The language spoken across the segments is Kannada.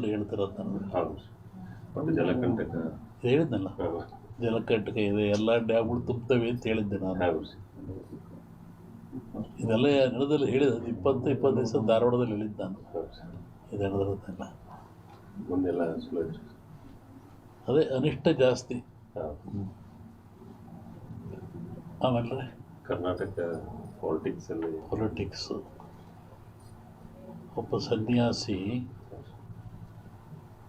ಸುಳ್ಳು ಹೇಳ್ತಿರೋದು ನಾನು. ಹೌದು. ಮತ್ತು ಜಲಕಂಟಕ. ಹೇಳಿದ್ನಲ್ಲ? ಜಲಕಂಟಕ ಇದೆ ಎಲ್ಲ ಡ್ಯಾಮ್ಗಳು ತುಂಬ್ತವೆ ಅಂತ ಹೇಳಿದ್ದೆ ನಾನು. ಇದೆಲ್ಲ ನಡೆದಲ್ಲಿ ಹೇಳಿದ ಇಪ್ಪತ್ತು ಇಪ್ಪತ್ತು ದಿವಸ ಧಾರವಾಡದಲ್ಲಿ ಹೇಳಿದ್ದು ನಾನು. ಇದು ನಡೆದಿರೋದೆಲ್ಲ ಮುಂದೆಲ್ಲ ಅದೇ ಅನಿಷ್ಟ ಜಾಸ್ತಿ. ಆಮೇಲೆ? ಕರ್ನಾಟಕ ಪಾಲಿಟಿಕ್ಸಲ್ಲಿ ಪೊಲಿಟಿಕ್ಸು ಒಬ್ಬ ಸನ್ಯಾಸಿ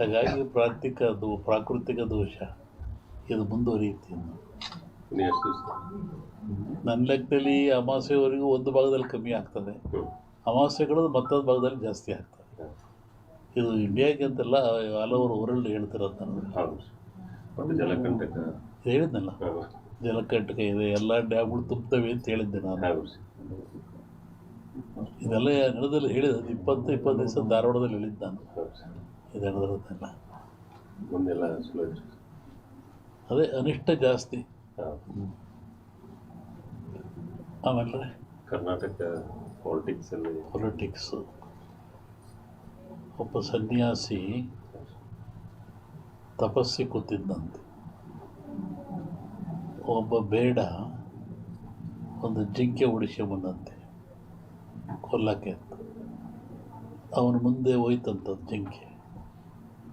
ಹಾಗಾಗಿ ಪ್ರಾಕೃತಿಕ ಅದು ಪ್ರಾಕೃತಿಕ ದೋಷ. ಇದು ಮುಂದುವರಿಯುತ್ತೆ ನನ್ನ ಲೆಕ್ಕದಲ್ಲಿ ಅಮಾವಾಸ್ಯೆವರೆಗೂ ಒಂದು ಭಾಗದಲ್ಲಿ ಕಮ್ಮಿ ಆಗ್ತದೆ. ಹ್ಮ್. ಅಮಾವಾಸ್ಯೆಗಳು ಮತ್ತೊಂದು ಭಾಗದಲ್ಲಿ ಜಾಸ್ತಿ ಆಗ್ತದೆ. ಇದು ಇಂಡಿಯಾಗೆ ಅಂತೆಲ್ಲ ಆಲ್ ಓವರ್ ವರ್ಲ್ಡ್ ಹೇಳ್ತಿರೋದು ನಾನು. ಹೇಳಿದ್ನಲ್ಲ. ಜಲಕಂಟಕ ಇದೆ ಎಲ್ಲ ಡ್ಯಾಮ್ಗಳು ತುಂಬ್ತವೆ ಅಂತ ಹೇಳಿದ್ದೆ ನಾನು. ಇದೆಲ್ಲ ನಡೆದಲ್ಲಿ ಹೇಳಿದ ಇಪ್ಪತ್ತು ಇಪ್ಪತ್ತು ದಿವಸ ಧಾರವಾಡದಲ್ಲಿ ಹೇಳಿದ್ದೆ ನಾನು. ಹೌದು ಇದು ನಡೆದಿರೋದೆಲ್ಲ ಮುಂದೆಲ್ಲ ಇತ್ತು. ಅದೇ ಅನಿಷ್ಟ ಜಾಸ್ತಿ. ಆಮೇಲೆ? ಕರ್ನಾಟಕ ಪಾಲಿಟಿಕ್ಸ್ ಅಲ್ಲಿ ಪೊಲಿಟಿಕ್ಸು ಒಬ್ಬ ಸನ್ಯಾಸಿ ತಪಸ್ಸಿ ಕೂತಿದ್ದಂತೆ. ಒಬ್ಬ ಬೇಡ ಒಂದು ಜಿಂಕೆ ಬಂದಂತೆ. ಕೊಲ್ಲಕ್ಕೆ ಅಂತ. ಅವನ ಮುಂದೆ ಹೋಯ್ತಂಥದ್ದು ಜಿಂಕೆ.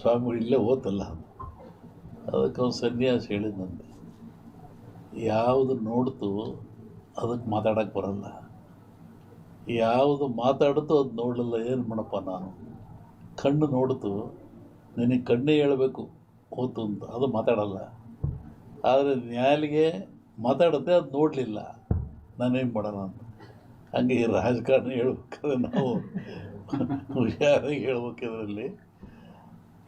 ಸ್ವಾಮಿಗಳು ಇಲ್ಲೇ ಓತಲ್ಲ ಅದಕ್ಕೆ ಅವನು ಸನ್ಯಾಸ ಹೇಳಿದಂತೆ ಯಾವುದು ನೋಡ್ತು ಅದಕ್ಕೆ ಮಾತಾಡೋಕ್ಕೆ ಬರಲ್ಲ. ಯಾವುದು ಮಾತಾಡ್ತು ಅದು ನೋಡಲಿಲ್ಲ, ಏನು ಮಾಡಪ್ಪ ನಾನು? ಕಣ್ಣು ನೋಡ್ತು, ನಿನಗೆ ಕಣ್ಣೇ ಹೇಳಬೇಕು ಓತು ಅಂತ, ಅದು ಮಾತಾಡಲ್ಲ. ಆದರೆ ನ್ಯಾಯಾಲಿಗೆ ಮಾತಾಡುತ್ತೆ ಅದು ನೋಡಲಿಲ್ಲ. ನಾನೇನು ಮಾಡೋಣ ಅಂತ. ಹಂಗೆ ರಾಜಕಾರಣ ಹೇಳ್ಬೇಕಾದ್ರೆ ನಾವು ಹುಷಾರಾಗಿ ಹೇಳ್ಬೇಕು ಇದರಲ್ಲಿ.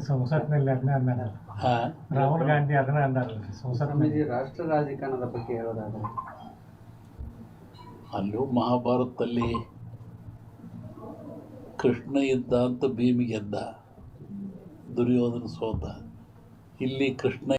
ಸಂಸತ್ನಲ್ಲಿ ಅದನ್ನೇ ಅಂದಾರಲ್ಲ ಹಾಂ. ರಾಹುಲ್ ಗಾಂಧಿ ಅದನ್ನೇ ಅಂದಾರಲ್ಲ ಸಂಸತ್ನಲ್ಲಿ ರಾಷ್ಟ್ರ ರಾಜಕಾರಣದ ಬಗ್ಗೆ ಹೇಳೋದಾದ್ರೆ? ಅಲ್ಲೂ ಮಹಾಭಾರತದಲ್ಲಿ ಕೃಷ್ಣ ಇದ್ದ ಅಂತ ಭೀಮಿಗೆದ್ದ ದುರ್ಯೋಧನ ಸೋತ. ಇಲ್ಲಿ ಕೃಷ್ಣ